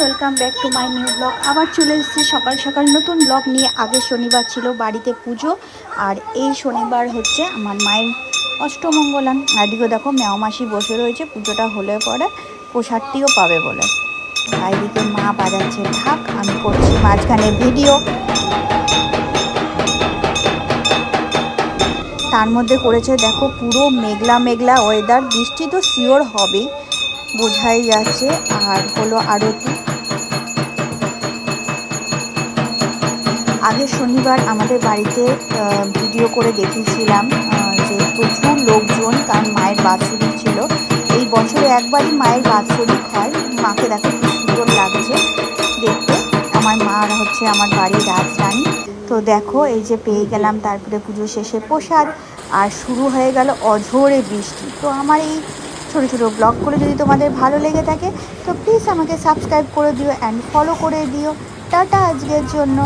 Welcome back to my new blog আবার চলে এসেছি সকাল সকাল। নতুন ব্লগ নিয়ে। আগে শনিবার ছিল বাড়িতে পুজো। আর এই শনিবার হচ্ছে আমার মায়ের অষ্টমঙ্গলান। এদিকে দেখো মেওমাসি বসে রয়েছে। পুজোটা হলে পরে প্রসাদটিও পাবে বলে। আর মা বাজাচ্ছে থাক আমি করছি মাঝখানে ভিডিও। তার মধ্যে করেছে, দেখো, পুরো মেঘলা মেঘলা ওয়েদার বৃষ্টি তো শিওর হবেই। বোঝাই যাচ্ছে। আর হলো আরতি। আগের শনিবার আমাদের বাড়িতে ভিডিও করে দেখিয়েছিলাম যে প্রচুর লোকজন তার মায়ের বাৎসরিক ছিল। এই বছরে একবারই মায়ের বাৎসরিক হয়। মাকে দেখো খুব সুন্দর লাগছে দেখতে। আমার মা হচ্ছে আমার বাড়ির রাজরানী। তো দেখো, এই যে পেয়ে গেলাম তারপরে পুজো শেষে প্রসাদ। আর শুরু হয়ে গেল অঝোরে বৃষ্টি। তো আমার এই ছোটো ছোটো ব্লগগুলো যদি তোমাদের ভালো লেগে থাকে, তো প্লিজ আমাকে সাবস্ক্রাইব করে দিও অ্যান্ড ফলো করে দিও। টাটা আজকের জন্য।